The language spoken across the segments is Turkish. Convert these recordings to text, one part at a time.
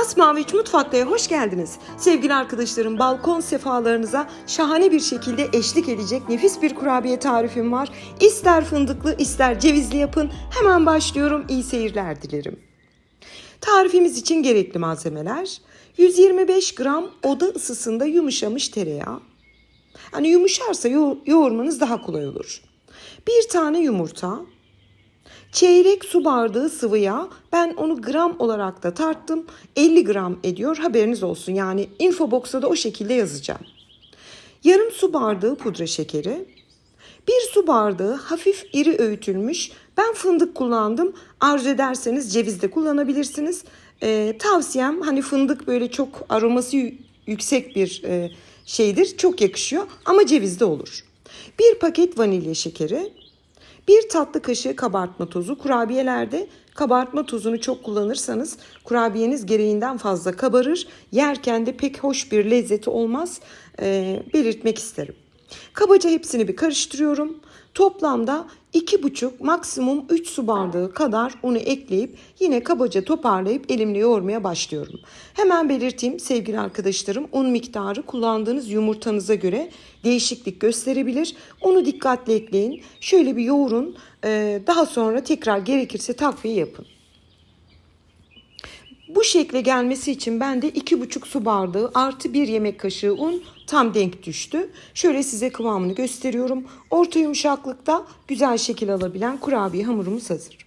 Masmavi Mutfak'ta'ya hoş geldiniz. Sevgili arkadaşlarım balkon sefalarınıza şahane bir şekilde eşlik edecek nefis bir kurabiye tarifim var. İster fındıklı ister cevizli yapın. Hemen başlıyorum. İyi seyirler dilerim. Tarifimiz için gerekli malzemeler 125 gram oda ısısında yumuşamış tereyağı. Hani yumuşarsa yo- yoğurmanız daha kolay olur. Bir tane yumurta, Çeyrek su bardağı sıvı yağ. Ben onu gram olarak da tarttım. 50 gram ediyor. Haberiniz olsun. Yani infobox'a da o şekilde yazacağım. Yarım su bardağı pudra şekeri. Bir su bardağı hafif iri öğütülmüş. Ben fındık kullandım. Arzu ederseniz ceviz de kullanabilirsiniz. Ee, tavsiyem hani fındık böyle çok aroması yüksek bir e, şeydir. Çok yakışıyor ama ceviz de olur. Bir paket vanilya şekeri. Bir tatlı kaşığı kabartma tozu. Kurabiyelerde kabartma tozunu çok kullanırsanız kurabiyeniz gereğinden fazla kabarır. Yerken de pek hoş bir lezzeti olmaz. Ee, belirtmek isterim. Kabaca hepsini bir karıştırıyorum. Toplamda 2,5 maksimum 3 su bardağı kadar unu ekleyip yine kabaca toparlayıp elimle yoğurmaya başlıyorum. Hemen belirteyim sevgili arkadaşlarım un miktarı kullandığınız yumurtanıza göre değişiklik gösterebilir. Onu dikkatli ekleyin. Şöyle bir yoğurun. Daha sonra tekrar gerekirse takviye yapın. Bu şekle gelmesi için ben de iki buçuk su bardağı artı bir yemek kaşığı un tam denk düştü. Şöyle size kıvamını gösteriyorum. Orta yumuşaklıkta güzel şekil alabilen kurabiye hamurumuz hazır.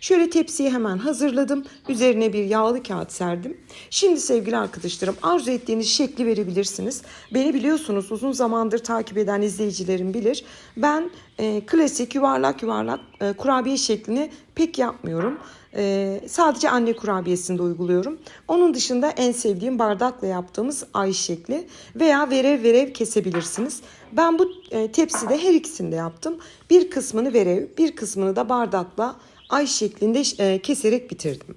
Şöyle tepsiyi hemen hazırladım. Üzerine bir yağlı kağıt serdim. Şimdi sevgili arkadaşlarım arzu ettiğiniz şekli verebilirsiniz. Beni biliyorsunuz uzun zamandır takip eden izleyicilerim bilir. Ben e, klasik yuvarlak yuvarlak e, kurabiye şeklini pek yapmıyorum. E, sadece anne kurabiyesinde uyguluyorum. Onun dışında en sevdiğim bardakla yaptığımız ay şekli veya verev verev kesebilirsiniz. Ben bu e, tepside her ikisini de yaptım. Bir kısmını verev, bir kısmını da bardakla ay şeklinde e, keserek bitirdim.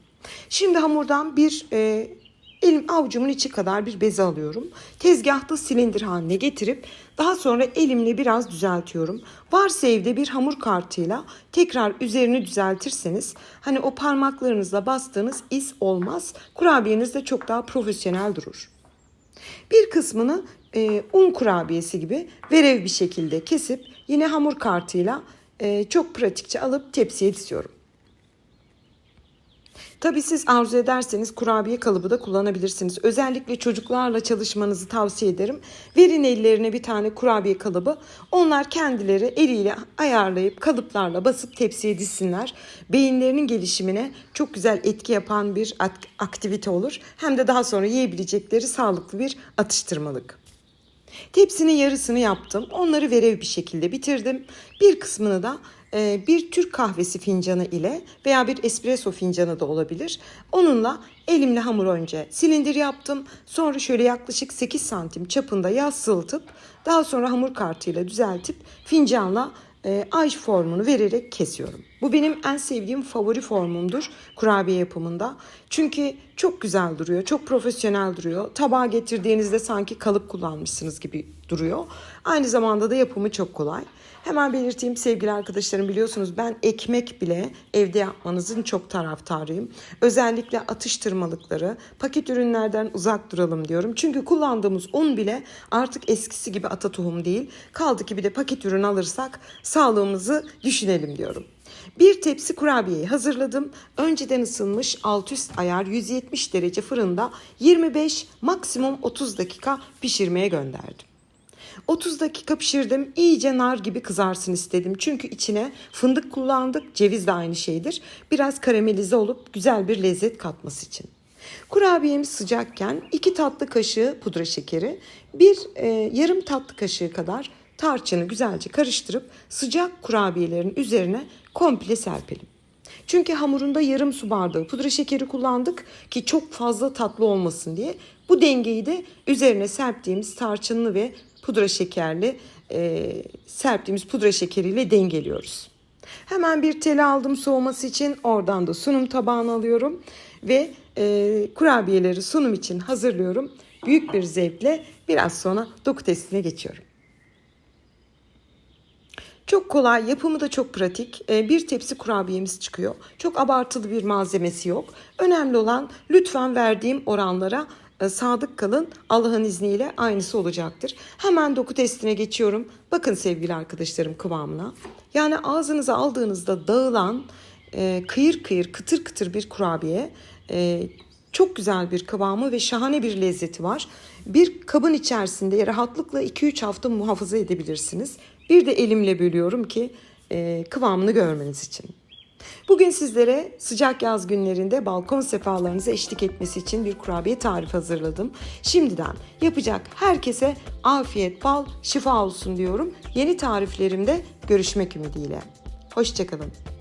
Şimdi hamurdan bir e, elim avucumun içi kadar bir beze alıyorum. Tezgahta silindir haline getirip daha sonra elimle biraz düzeltiyorum. Varsa evde bir hamur kartıyla tekrar üzerini düzeltirseniz hani o parmaklarınızla bastığınız iz olmaz. Kurabiyeniz de çok daha profesyonel durur. Bir kısmını e, un kurabiyesi gibi verev bir şekilde kesip yine hamur kartıyla e, çok pratikçe alıp tepsiye diziyorum. Tabii siz arzu ederseniz kurabiye kalıbı da kullanabilirsiniz. Özellikle çocuklarla çalışmanızı tavsiye ederim. Verin ellerine bir tane kurabiye kalıbı. Onlar kendileri eliyle ayarlayıp kalıplarla basıp tepsiye dizsinler. Beyinlerinin gelişimine çok güzel etki yapan bir ak- aktivite olur. Hem de daha sonra yiyebilecekleri sağlıklı bir atıştırmalık. Tepsinin yarısını yaptım. Onları verev bir şekilde bitirdim. Bir kısmını da bir Türk kahvesi fincanı ile veya bir espresso fincanı da olabilir. Onunla elimle hamur önce silindir yaptım. Sonra şöyle yaklaşık 8 santim çapında yağ sıvıtıp daha sonra hamur kartıyla düzeltip fincanla e, ay formunu vererek kesiyorum. Bu benim en sevdiğim favori formumdur kurabiye yapımında. Çünkü çok güzel duruyor, çok profesyonel duruyor. Tabağa getirdiğinizde sanki kalıp kullanmışsınız gibi duruyor. Aynı zamanda da yapımı çok kolay. Hemen belirteyim sevgili arkadaşlarım biliyorsunuz ben ekmek bile evde yapmanızın çok taraftarıyım. Özellikle atıştırmalıkları, paket ürünlerden uzak duralım diyorum. Çünkü kullandığımız un bile artık eskisi gibi ata tohum değil. Kaldı ki bir de paket ürün alırsak sağlığımızı düşünelim diyorum. Bir tepsi kurabiyeyi hazırladım. Önceden ısınmış alt üst ayar 170 derece fırında 25 maksimum 30 dakika pişirmeye gönderdim. 30 dakika pişirdim. İyice nar gibi kızarsın istedim. Çünkü içine fındık kullandık. Ceviz de aynı şeydir. Biraz karamelize olup güzel bir lezzet katması için. Kurabiyemiz sıcakken 2 tatlı kaşığı pudra şekeri, bir e, yarım tatlı kaşığı kadar tarçını güzelce karıştırıp sıcak kurabiyelerin üzerine komple serpelim. Çünkü hamurunda yarım su bardağı pudra şekeri kullandık ki çok fazla tatlı olmasın diye. Bu dengeyi de üzerine serptiğimiz tarçınlı ve pudra şekerli e, serptiğimiz pudra şekeriyle dengeliyoruz. Hemen bir teli aldım soğuması için. Oradan da sunum tabağını alıyorum ve e, kurabiyeleri sunum için hazırlıyorum. Büyük bir zevkle biraz sonra doku testine geçiyorum. Çok kolay, yapımı da çok pratik. Ee, Bir tepsi kurabiyemiz çıkıyor. Çok abartılı bir malzemesi yok. Önemli olan lütfen verdiğim oranlara e, sadık kalın. Allah'ın izniyle aynısı olacaktır. Hemen doku testine geçiyorum. Bakın sevgili arkadaşlarım kıvamına. Yani ağzınıza aldığınızda dağılan e, kıyır kıyır kıtır kıtır bir kurabiye. E, çok güzel bir kıvamı ve şahane bir lezzeti var. Bir kabın içerisinde rahatlıkla 2-3 hafta muhafaza edebilirsiniz. Bir de elimle bölüyorum ki e, kıvamını görmeniz için. Bugün sizlere sıcak yaz günlerinde balkon sefalarınıza eşlik etmesi için bir kurabiye tarifi hazırladım. Şimdiden yapacak herkese afiyet, bal, şifa olsun diyorum. Yeni tariflerimde görüşmek ümidiyle. Hoşçakalın.